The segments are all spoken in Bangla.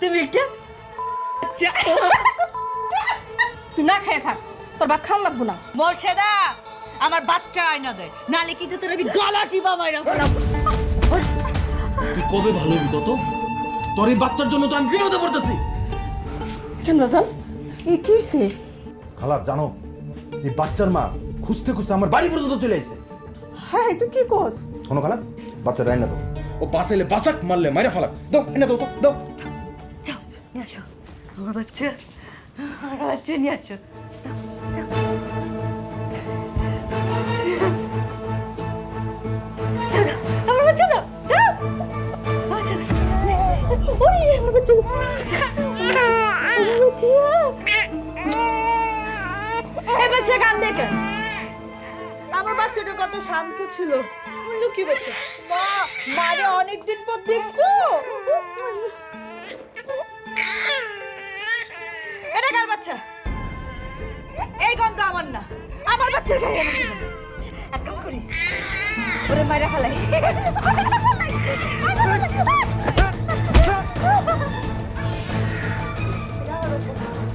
তুমি একটা তুই না খেয়ে থাক তোর ভাত খাওয়া লাগবো না। মোর্শেদা আমার বাচ্চা আয়না দেয় নালে কিন্তু তোর আমি গলা টিপা মাইরা তুই কবে ভালো হবি কত তোর এই বাচ্চার জন্য তো আমি বিপদে পড়তেছি। কেন রাজান এ কি হয়েছে খালা জানো এই বাচ্চার মা খুঁজতে খুঁজতে আমার বাড়ি পর্যন্ত চলে আসছে হ্যাঁ তুই কি কস? শোনো খালা বাচ্চা রাইনা দাও ও বাসাইলে বাসাক, মারলে মাইরা ফালাক। দাও, এনে দাও তো, দাও। যাও নিয়ে আসো। আমার বাচ্চা আমার বাচ্চা নিয়ে আসো। আমার বাচ্চাটা কত শান্ত ছিল। বাচ্চা মা, মারে পর দেখছ? এটা কার বাচ্চা? এই গন্ধ আমার না। আমার বাচ্চার গায়ে আমি এক কাম করি, ওরে ফেলাই।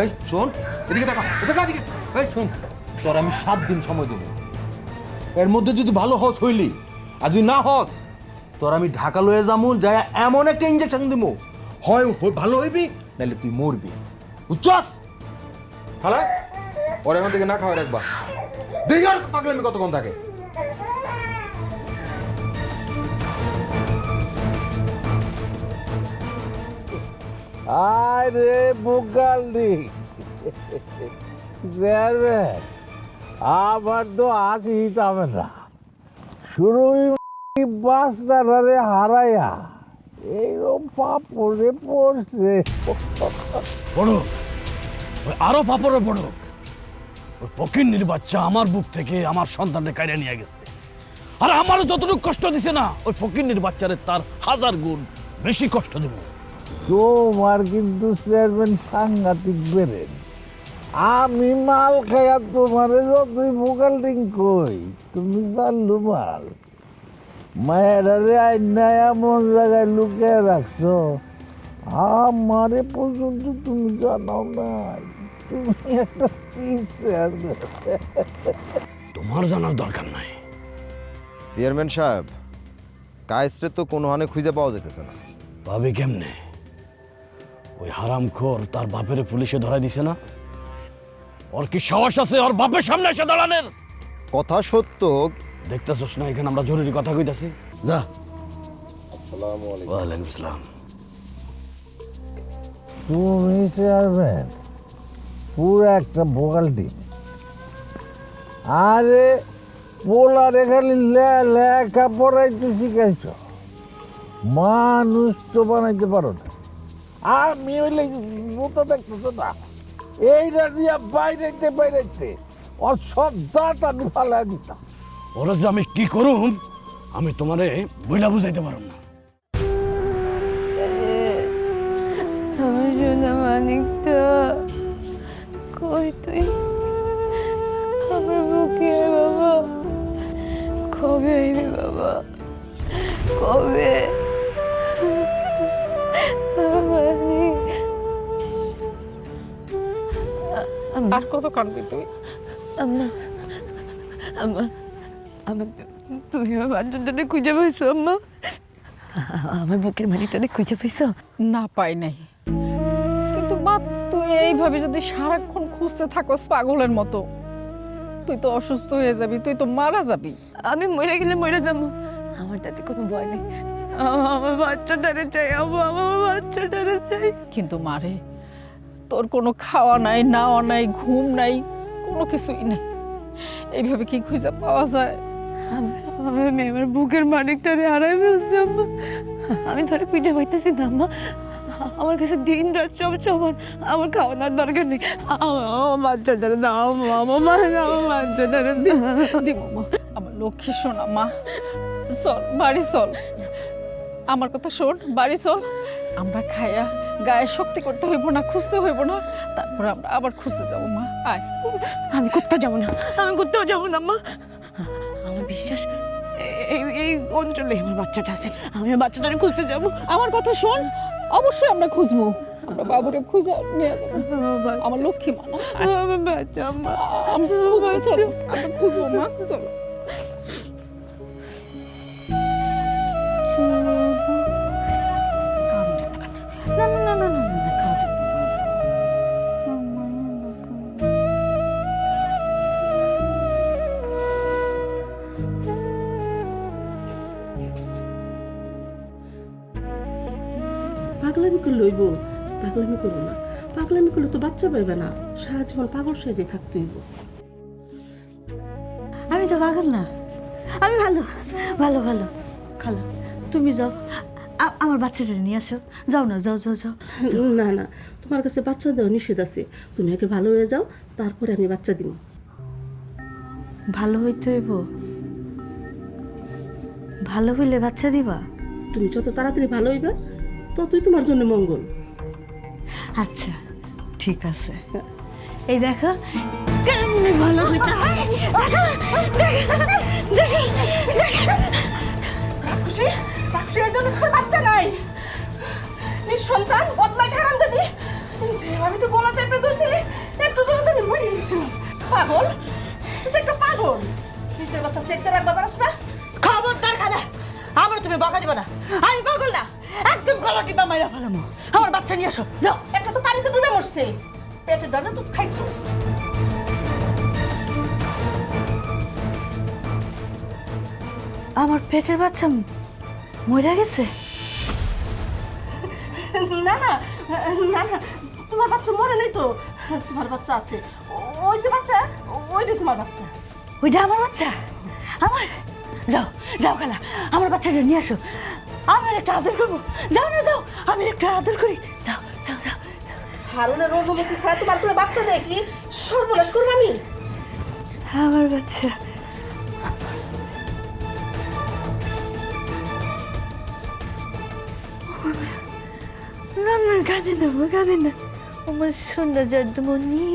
এই, শোন, এদিকে দেখা এদিকে এদিকে এই, শোন, তোর আমি সাত দিন সময় দেবো। এর মধ্যে যদি ভালো হস হইলি আর যদি না হস, তোর আমি ঢাকা লয়ে যামু, যায় এমন একটা ইঞ্জেকশন দিব হয় হ- ভালো হইবি নাহলে তুই মরবি। বুঝছস? খালা ওর এখন থেকে না খাওয়ার একবার দেখি আর পাগলামি কতক্ষণ থাকে। আরে বুকালদি চেয়ারম্যান আমার তো আছি তবে না। শুরু বাস্তারে হারাইয়া এইরকম পাপড়ে পড়ছে। ওই আরও পাপড়ে বড় ওই পকিন্নির বাচ্চা আমার বুক থেকে আমার সন্তানকে কাইরে নিয়ে গেছে। আর আমারও যতটুকু কষ্ট দিছে না ওই ফকিন্নির বাচ্চারে তার হাজার গুণ বেশি কষ্ট দেব। তোমার কিন্তু চেয়ারম্যান সাংঘাতিক বেড়েন আমি মাল খাইয়া তোমারে যতই ভোকাল কই তুমি চাল্লু মাল। মায়েরারে আইনায় এমন জায়গায় লুকিয়ে রাখছো আমারে পর্যন্ত তুমি জানাও নাই। তুমি একটা তোমার জানার দরকার নাই। চেয়ারম্যান সাহেব কায়েসরে তো কোনো হানে খুঁজে পাওয়া যেতেছে না। ভাবি কেমনে? ওই হারামখোর তার বাপের পুলিশে ধরাই দিছে না? ওর কি সাহস আছে? ওর বাপের সামনে এসে দাঁড়ানোর? কথা সত্য। দেখতেছস না এখানে আমরা জরুরি কথা কইতাছি। যা। ওয়ালাইকুম আসসালাম তুমি চেয়ারম্যান পুরো একটা ভোকাল টিম। আরে পোলারে খালি লে- লেখা পড়াইতে শিখাইছ। মানুষ তো বানাইতে পারো না। আমি হইলে মতো দেখতেছো না। এইটা দিয়া বাইরেতে বাইরেতে। ওর সব দাঁত আমি ফালাই দিতাম। ওরা যে আমি কি করুম আমি তোমারে বইলা বুঝাইতে পারব না। আমার সোনা মানিক তো কই তুই? আমার বুকে বাবা। কবে আইবি বাবা? কবে? আর কত কাঁদবি তুই? আম্মা। আম্মা। আম্মা তুমি আমার বাচ্চাটাকে খুঁজে পাইছো আম্মা। আমার বুকের মানিকটাকে খুঁজে পাইছো? না পাই নাই। কিন্তু মা তুই এইভাবে যদি সারাক্ষণ খুঁজতে থাকোস পাগলের মতো তুই তো অসুস্থ হয়ে যাবি তুই তো মারা যাবি। আমি মরে গেলে মরে যাব। আমার তাতে কোনো ভয় নেই। আমার বাচ্চাটারে চাই আমার বাচ্চাটারে চাই। কিন্তু মারে তোর কোনো খাওয়া নাই নাওয়া নাই ঘুম নাই কোনো কিছুই নাই। এইভাবে কি খুঁজে পাওয়া যায়? আমি আমি আমার বুকের মানিকটারে হারাই ফেলছি আম্মা। আমি ধরে খুঁজে পাইতেছি না আম্মা। আমার কাছে দিন রাত সব সমান আমার খাওয়ানোর দরকার নেই। আমার বাচ্চাটারে দাও আমার মা আমার বাচ্চাটারে দিব মা। আমার লক্ষ্মী শোনা মা চল বাড়ি চল। আমার কথা শোন বাড়ি চল। আমরা খাইয়া গায়ে শক্তি করতে হইব না খুঁজতে হইব না তারপর আমরা আবার খুঁজতে যাব মা। আয়। আমি কোথাও যাব না আমি কোথাও যাব না মা। আমার বিশ্বাস এই এই অঞ্চলে আমার বাচ্চাটা আছে আমি আমার বাচ্চাটারে খুঁজতে যাব। আমার কথা শোন অবশ্যই আমরা খুঁজবো। আমরা বাবুরে খুঁজে নিয়ে যাব। আমার লক্ষ্মী মা আমার বাচ্চা আমরা খুঁজবো মা। চলো। হইব পাগলামি করো না। পাগলামি করলে তো বাচ্চা পাইবে না। সারা জীবন পাগল সেজে থাকতে হইব। আমি তো পাগল না। আমি ভালো। ভালো ভালো। খালা তুমি যাও। আমার বাচ্চাটা নিয়ে আসো। যাও না যাও যাও যাও। না না। তোমার কাছে বাচ্চা দেওয়া নিষেধ আছে। তুমি আগে ভালো হয়ে যাও তারপরে আমি বাচ্চা দিব। ভালো হইতে হইব? ভালো হইলে বাচ্চা দিবা? তুমি যত তাড়াতাড়ি ভালো হইবে ততই তোমার জন্য মঙ্গল। আচ্ছা ঠিক আছে। এই দেখো কেমনে ভালো হইতে। খুশি খুশি এর জন্য তোর বাচ্চা নাই। নিঃসন্তান বদমাইশ হারাম যদি আমি তো গলা চেপে ধরছিলি একটু জন্য তো আমি মরে গেছিলাম পাগল তুই তো একটা পাগল। নিজের বাচ্চা চেক করে রাখবা পারস না। খবরদার খালা আমার তুমি বকা দিবা না। আমি গলা টিপা মাইরা ফেলামো। আমার বাচ্চা নিয়ে আসো। যাও। একটা তো পানিতে ডুবে মরছে। পেটের দরজা তো খাইছো। আমার পেটের বাচ্চা মরে গেছে? না না না না তোমার বাচ্চা মরে নেই তো। তোমার বাচ্চা আছে। ওই যে বাচ্চা ওইটাই তোমার বাচ্চা। ওইটা আমার বাচ্চা? আমার? যাও যাও খালা আমার বাচ্চাটা নিয়ে আসো। আমি একটা আদর করব। যাও না যাও। আমি একটা আদর করি। যাও যাও যাও। হারুনের অনুমতি ছাড়া তোমার কোনো বাচ্চা দেখি সর্বনাশ করব আমি। আমার বাচ্চা। না না কাঁদে না মা কাঁদে না। আমার সুন্দর যদ্দমণি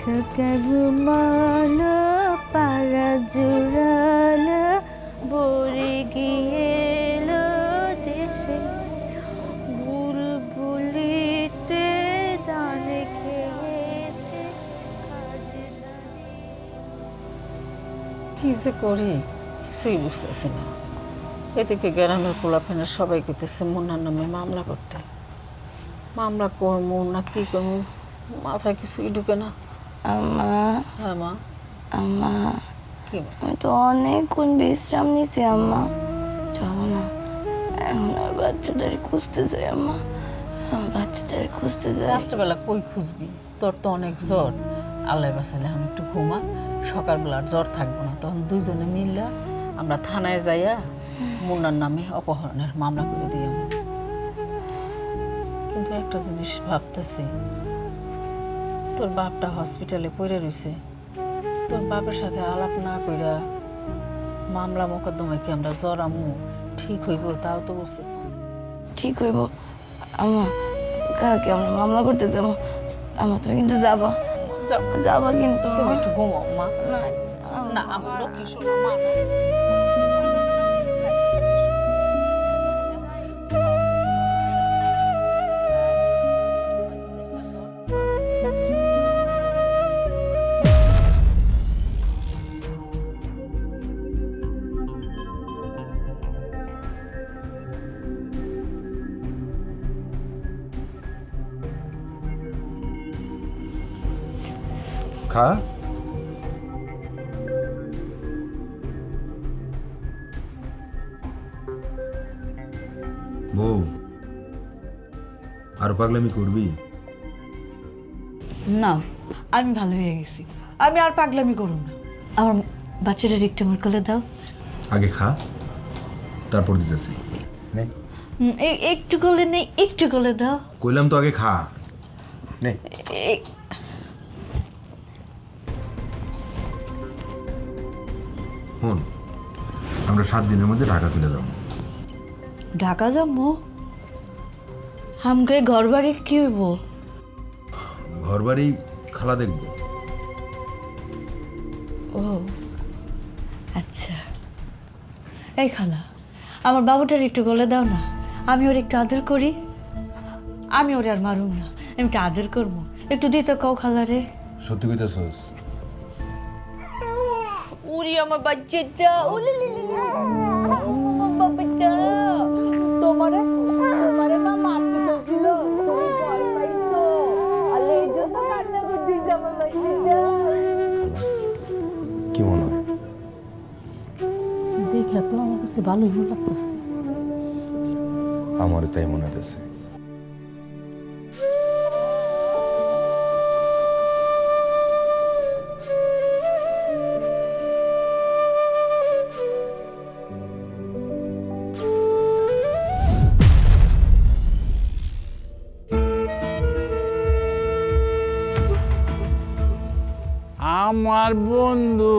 কাকা ঘুমালো পাড়া জুড়ালো বরে গিয়েলো দেশে বুলবুলিতে দানে খেয়েছে কি যে করি কিছুই বুঝতেছি না। এদিকে গ্রামের পোলাফেনের সবাই করতেছে মুন্নার নামে মামলা করতে। মামলা করব না কি করব মাথায় কিছুই ঢুকে না। আম্মা। হ্যাঁ মা। আম্মা? আমি তো অনেকক্ষণ বিশ্রাম নিছি আম্মা। চলো না। এখন আর বাচ্চাটারে খুঁজতে যাই আম্মা। আমার বাচ্চাটারে খুঁজতে যাই। রাত্রেবেলা কই খুঁজবি? তোর তো অনেক জ্বর। আল্লাহ বাসালে আমি একটু ঘুমা। সকালবেলা জ্বর থাকব না। তখন দুইজনে মিললে আমরা থানায় যাইয়া মুন্নার নামে অপহরণের মামলা করে দিয়ে। কিন্তু একটা জিনিস ভাবতেছি। তোর বাপটা হসপিটালে পড়ে রইছে। তোর বাপের সাথে আলাপ না কইরা মামলা মোকদ্দমায় কি আমরা জরামু ঠিক হইব তাও তো বুঝতেছ ঠিক হইব। আমা কাকে আমরা মামলা করতে যাব। আমা তুমি কিন্তু যাবা। যাবা কিন্তু। একটু ঘুমাও মা। না না আমার লক্ষ্মী শোনা মা। না। খা বউ আর পাগলামি করবি? না আমি ভালো হয়ে গেছি। আমি আর পাগলামি করুন না। আমার বাচ্চাটার একটু আমার কোলে দাও। আগে খা তারপর দিতেছি। নে। একটু কোলে নেই একটু কোলে দাও। কইলাম তো আগে খা। নে। এ- আমরা সাত দিনের মধ্যে ঢাকা চলে যাব। ঢাকা যাব? আমাকে ঘর বাড়ি কি হইব? ঘর বাড়ি খালা দেখব। ও আচ্ছা। এই খালা আমার বাবুটার একটু গলে দাও না। আমি ওর একটু আদর করি। আমি ওরে আর মারুম না। আমি একটু আদর করব। একটু দিতে কও খালারে। সত্যি কইতেছস? উরি আমার বাচ্চাটা উলি লি লি লি আমার বাবাটা তোমারে তোমারে মা মারতে চলছিল তুমি ভয় পাইছো আলে এই জন্য কান্না করতেছে আমার বাচ্চাটা কি মনে হয় দেখে তো আমার কাছে ভালোই মনে লাগতেছে আমারও তাই মনে হতেছে আমার বন্ধু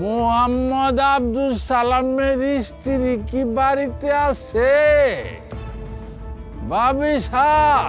মোহাম্মদ আব্দুল সালামের স্ত্রী কি বাড়িতে আছে? বাবি সাহ